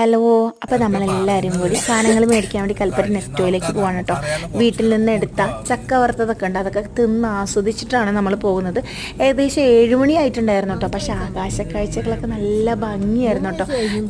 Hello അപ്പോൾ നമ്മളെല്ലാവരും കൂടി സാധനങ്ങൾ മേടിക്കാൻ വേണ്ടി കൽപ്പറ്റ നെസ്റ്റോയിലേക്ക് പോവാണ് കേട്ടോ. വീട്ടിൽ നിന്ന് എടുത്ത ചക്ക വറുത്തതൊക്കെ ഉണ്ട്. അതൊക്കെ തിന്ന് ആസ്വദിച്ചിട്ടാണ് നമ്മൾ പോകുന്നത്. ഏകദേശം ഏഴുമണി ആയിട്ടുണ്ടായിരുന്നു കേട്ടോ. പക്ഷേ ആകാശ കാഴ്ചകളൊക്കെ നല്ല ഭംഗിയായിരുന്നു കേട്ടോ.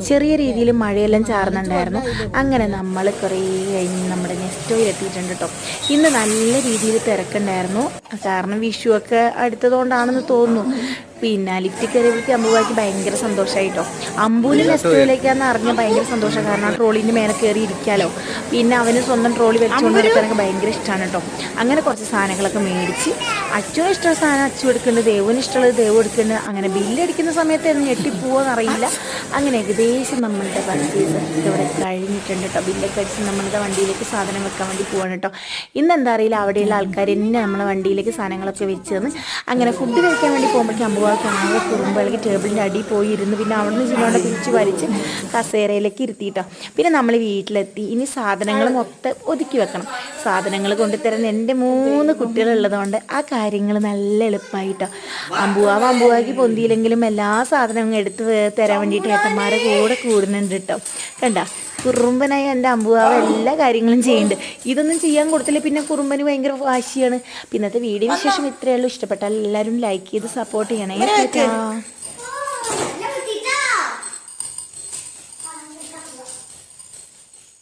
ചെറിയ രീതിയിൽ മഴയെല്ലാം ചാർന്നുണ്ടായിരുന്നു അങ്ങനെ നമ്മൾ കുറേ കഴിഞ്ഞ് നമ്മുടെ നെസ്റ്റോയിൽ എത്തിയിട്ടുണ്ട് കേട്ടോ. ഇന്ന് നല്ല രീതിയിൽ തിരക്കുണ്ടായിരുന്നു. കാരണം വിഷു ഒക്കെ അടുത്തതുകൊണ്ടാണെന്ന് തോന്നുന്നു. പിന്നെ ലിഫ്റ്റ് കയറിയപ്പോഴേക്ക് അമ്പുവാക്കി ഭയങ്കര സന്തോഷമായിട്ടോ അമ്പൂന് നെസ്റ്റോയിലേക്കാന്ന് അറിഞ്ഞ ഭയങ്കര സന്തോഷം. കാരണം ആ ട്രോളിന്റെ മേലെ കയറി ഇരിക്കാലോ. പിന്നെ അവന് സ്വന്തം ട്രോളി വെച്ചുകൊണ്ട് എടുക്കാനൊക്കെ ഭയങ്കര ഇഷ്ടമാണ് കേട്ടോ. അങ്ങനെ കുറച്ച് സാധനങ്ങളൊക്കെ മേടിച്ച് അച്ഛനും ഇഷ്ടമുള്ള സാധനം അച്ഛൻ എടുക്കുന്നുണ്ട് ദേവന് ഇഷ്ടമുള്ളത് ദേവ് എടുക്കുന്നുണ്ട് അങ്ങനെ ബില്ലടിക്കുന്ന സമയത്ത് അത് ഞെട്ടിപ്പോവെന്ന് അറിയില്ല. അങ്ങനെ ഏകദേശം നമ്മളുടെ പർച്ചേസ് ഇവിടെ കഴിഞ്ഞിട്ടുണ്ട് കേട്ടോ. ബില്ലൊക്കെ അടിച്ച് നമ്മളുടെ വണ്ടിയിലേക്ക് സാധനം വെക്കാൻ വേണ്ടി പോവാണ് കേട്ടോ. ഇന്ന് എന്താ അറിയില്ല അവിടെയുള്ള ആൾക്കാർ തന്നെ നമ്മളെ വണ്ടിയിലേക്ക് സാധനങ്ങളൊക്കെ വെച്ച് തന്ന് അങ്ങനെ ഫുഡ് കഴിക്കാൻ വേണ്ടി പോകുമ്പോഴേക്കും അമ്പുവാക്ക് ആകെ കുറുമ്പ് അല്ലെങ്കിൽ ടേബിളിന്റെ അടിയിൽ പോയി ഇരുന്ന് പിന്നെ അവിടെ നിന്ന് ചിലവിടെ പിടിച്ച് വലിച്ച് കസേരയിലേക്ക് ഇരുത്തിയിട്ടോ പിന്നെ നമ്മൾ വീട്ടിലെത്തി. ഇനി സാധനങ്ങൾ മൊത്തം ഒതുക്കി വെക്കണം. സാധനങ്ങൾ കൊണ്ടുതരുന്ന എന്റെ മൂന്ന് കുട്ടികളുള്ളതുകൊണ്ട് ആ കാര്യങ്ങൾ നല്ല എളുപ്പമായിട്ടോ അമ്പുവാവ് അമ്പുവാക്കി പൊന്തിയില്ലെങ്കിലും എല്ലാ സാധനവും എടുത്ത് തരാൻ വേണ്ടിയിട്ട് ഏട്ടന്മാരെ കൂടെ കൂടുന്നുണ്ട് കേട്ടോ കണ്ട? കുറുമ്പനായി എന്റെ അമ്പുവാവ് എല്ലാ കാര്യങ്ങളും ചെയ്യുന്നുണ്ട്. ഇതൊന്നും ചെയ്യാൻ കൊടുത്തില്ല. പിന്നെ കുറുമ്പന് ഭയങ്കര വാശിയാണ്. പിന്നത്തെ വീഡിയോ വിശേഷം ഇത്രയേ ഉള്ളൂ. ഇഷ്ടപ്പെട്ടാൽ എല്ലാവരും ലൈക്ക് ചെയ്ത് സപ്പോർട്ട് ചെയ്യണേ.